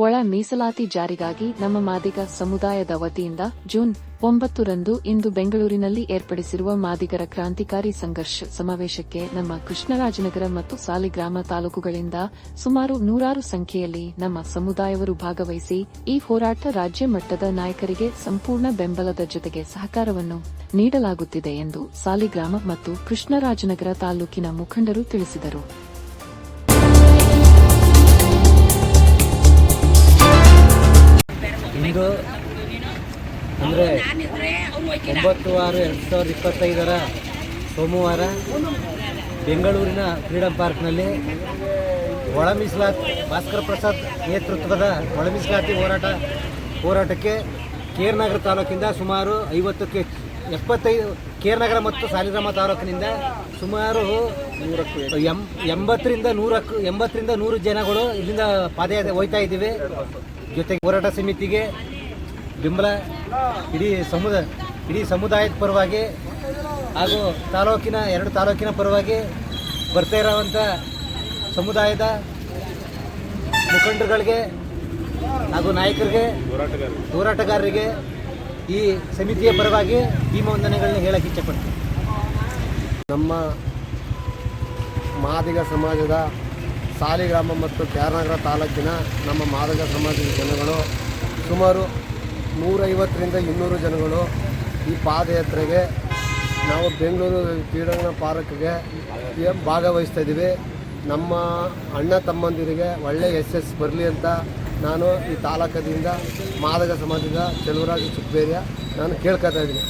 ಒಳ ಮೀಸಲಾತಿ ಜಾರಿಗಾಗಿ ನಮ್ಮ ಮಾದಿಗ ಸಮುದಾಯದ ವತಿಯಿಂದ ಜೂನ್ ಒಂಬತ್ತರಂದು ಇಂದು ಬೆಂಗಳೂರಿನಲ್ಲಿ ಏರ್ಪಡಿಸಿರುವ ಮಾದಿಗರ ಕ್ರಾಂತಿಕಾರಿ ಸಂಘರ್ಷ ಸಮಾವೇಶಕ್ಕೆ ನಮ್ಮ ಕೃಷ್ಣರಾಜನಗರ ಮತ್ತು ಸಾಲಿಗ್ರಾಮ ತಾಲೂಕುಗಳಿಂದ ಸುಮಾರು ನೂರಾರು ಸಂಖ್ಯೆಯಲ್ಲಿ ನಮ್ಮ ಸಮುದಾಯವರು ಭಾಗವಹಿಸಿ ಈ ಹೋರಾಟ ರಾಜ್ಯ ಮಟ್ಟದ ನಾಯಕರಿಗೆ ಸಂಪೂರ್ಣ ಬೆಂಬಲದ ಜೊತೆಗೆ ಸಹಕಾರವನ್ನು ನೀಡಲಾಗುತ್ತಿದೆ ಎಂದು ಸಾಲಿಗ್ರಾಮ ಮತ್ತು ಕೃಷ್ಣರಾಜನಗರ ತಾಲೂಕಿನ ಮುಖಂಡರು ತಿಳಿಸಿದರು. ಇಂದು ಅಂದರೆ ಒಂಬತ್ತು ಆರು ಎರಡು ಸಾವಿರದ ಇಪ್ಪತ್ತೈದರ ಸೋಮವಾರ ಬೆಂಗಳೂರಿನ ಫ್ರೀಡಂ ಪಾರ್ಕ್ನಲ್ಲಿ ಒಳ ಭಾಸ್ಕರ ಪ್ರಸಾದ್ ನೇತೃತ್ವದ ಒಳ ಮೀಸಲಾತಿ ಹೋರಾಟ ಹೋರಾಟಕ್ಕೆ ಕೇರ್ನಗರ ತಾಲೂಕಿಂದ ಸುಮಾರು ಐವತ್ತಕ್ಕೆ ಎಪ್ಪತ್ತೈದು, ಕೇರ್ನಗರ ಮತ್ತು ಸಾಲಿಗ್ರಾಮ ತಾಲೂಕಿನಿಂದ ಸುಮಾರು ಎಂ, ಎಂಬತ್ತರಿಂದ ನೂರಕ್ಕೂ, ಎಂಬತ್ತರಿಂದ ನೂರು ಜನಗಳು ಇಲ್ಲಿಂದ ಪಾದಯಾತ್ರೆ ಹೋಯ್ತಾ ಇದ್ದೀವಿ. ಜೊತೆಗೆ ಹೋರಾಟ ಸಮಿತಿಗೆ ಬೆಂಬಲ ಇಡೀ ಸಮುದಾಯ ಇಡೀ ಸಮುದಾಯದ ಪರವಾಗಿ ಹಾಗೂ ತಾಲೂಕಿನ, ಎರಡು ತಾಲೂಕಿನ ಪರವಾಗಿ ಬರ್ತಾ ಇರೋವಂಥ ಸಮುದಾಯದ ಮುಖಂಡರುಗಳಿಗೆ ಹಾಗೂ ನಾಯಕರಿಗೆ, ಹೋರಾಟಗಾರರಿಗೆ ಈ ಸಮಿತಿಯ ಪರವಾಗಿ ಭೀಮ ವಂದನೆಗಳನ್ನ ಹೇಳಕ್ಕೆ ಇಚ್ಛಪಡ್ತೀನಿ ನಮ್ಮ ಮಾದಿಗ ಸಮಾಜದ ಸಾಲಿಗ್ರಾಮ ಮತ್ತು ಕ್ಯಾರನಗರ ತಾಲೂಕಿನ ನಮ್ಮ ಮಾದಕ ಸಮಾಜದ ಜನಗಳು, ಸುಮಾರು ನೂರೈವತ್ತರಿಂದ ಇನ್ನೂರು ಜನಗಳು ಈ ಪಾದಯಾತ್ರೆಗೆ ನಾವು ಬೆಂಗಳೂರು ಕ್ರೀಡಾಂಗಣ ಪಾರ್ಕ್ಗೆ ಭಾಗವಹಿಸ್ತಾ ಇದ್ದೀವಿ. ನಮ್ಮ ಅಣ್ಣ ತಮ್ಮಂದಿರಿಗೆ ಒಳ್ಳೆ ಯಶಸ್ಸು ಬರಲಿ ಅಂತ ನಾನು ಈ ತಾಲೂಕದಿಂದ ಮಾದಗ ಸಮಾಜದ ಚೆಲುವರಾಜ ಚಿಕ್ಕಬೇರಿಯ ನಾನು ಕೇಳ್ಕೊತಾ ಇದ್ದೀನಿ.